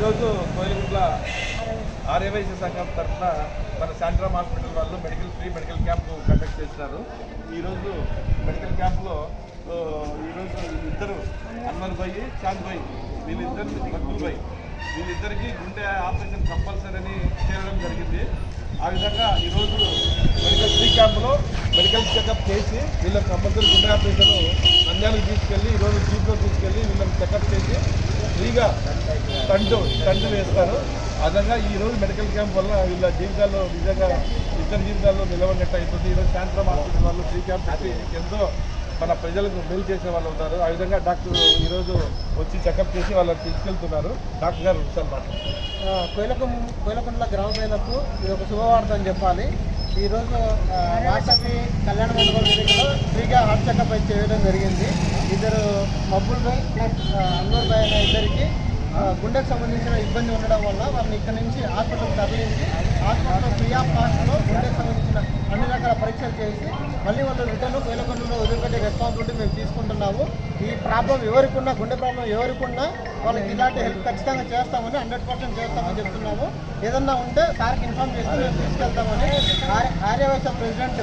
ఈరోజు కోయిలగుంట్ల ఆర్యవైశ్య సంఘం తరఫున మన శాంట్రామ్ హాస్పిటల్ వాళ్ళు medical free medical camp conduct చేస్తున్నారు ఈరోజు మెడికల్ క్యాంప్లో ఈరోజు ఇద్దరు అన్వర్ భాయ్ చాంద్ భాయ్ వీళ్ళిద్దరు మక్కుల్ భాయ్ వీళ్ళిద్దరికీ గుండె ఆపరేషన్ కంపల్సరీ అని చేరడం జరిగింది. ఆ విధంగా ఈరోజు మెడికల్ ఫ్రీ క్యాంప్లో మెడికల్ చెకప్ చేసి వీళ్ళకి కంపల్సరీ గుండె ఆపరేషన్ నంద్యాలకు తీసుకెళ్ళి ఈరోజు జీప్లో తీసుకెళ్ళి వీళ్ళకి చెకప్ చేసి ఫ్రీగా తంటు తంటు వేస్తారు. ఆ విధంగా మెడికల్ క్యాంప్ వల్ల వీళ్ళ జీవితాల్లో నిజంగా ఇద్దరు జీవితాల్లో నిలవనట్టు అవుతుంది ఈరోజు సాయంత్రం హాస్పిటల్ వాళ్ళు ఫ్రీ క్యాంప్ పెట్టి ఎంతో మన ప్రజలకు మేలు చేసే వాళ్ళు ఉంటారు ఆ విధంగా డాక్టర్ ఈరోజు వచ్చి చెకప్ చేసి వాళ్ళని తీసుకెళ్తున్నారు. డాక్టర్ గారు సార్ మాట్లాడుతున్నారు. కోయిలకం కోయిలకుంట్ల గ్రామ ప్రజలకు ఇది ఒక శుభవార్త అని చెప్పాలి. ఈరోజు రాష్ట్రపతి కళ్యాణ మండపం వేదికలో ఫ్రీగా హార్ట్ చెకప్ అయితే చేయడం జరిగింది. ఇద్దరు మబ్బుల్ భాయ్ ప్లస్ అన్నూర్ భాయ్ ఇద్దరికి గుండెకు సంబంధించిన ఇబ్బంది ఉండడం వల్ల వాళ్ళని ఇక్కడ నుంచి హాస్పిటల్ తరలించి హాస్పిటల్లో ఫ్రీ ఆఫ్ కాస్ట్లో గుండెకు సంబంధించిన అన్ని రకాల పరీక్షలు చేసి మళ్ళీ వాళ్ళు రిటర్న్ కోయిలకొండలో వదిలిపెట్టే రెస్పాన్సిబిలిటీ మేము తీసుకుంటున్నాము. ఈ ప్రాబ్లం ఎవరికున్నా గుండె ప్రాబ్లం ఎవరికున్నా వాళ్ళకి ఇలాంటి హెల్ప్ ఖచ్చితంగా చేస్తామని హండ్రెడ్ పర్సెంట్ చేస్తామని చెప్తున్నాము. ఏదన్నా ఉంటే సార్కి ఇన్ఫార్మ్ చేస్తే మేము తీసుకెళ్తామని ఆర్య ఆర్యవైశ్య ప్రెసిడెంట్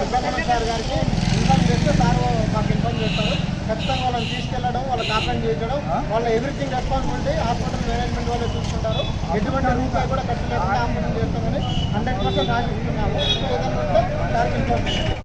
సుబ్రహ్మణ్యం సార్ గారికి ఇన్ఫార్మ్ చేస్తే సార్ మాకు ఇన్ఫార్మ్ చేస్తారు. ఖచ్చితంగా వాళ్ళని తీసుకెళ్ళడం. వాళ్ళకి ఆపరేట్ చేయించడం వాళ్ళ ఎవ్రీథింగ్ రెస్పాన్సిబిలిటీ హాస్పిటల్ మేనేజ్మెంట్ వాళ్ళు చూసుకుంటారు. ఎటువంటి రూపాయి కూడా ఖర్చు లేకుండా ఆపరేషన్ చేస్తామని హండ్రెడ్ పర్సెంట్ ఆశిస్తున్నాము ఏదన్నా ఉంటే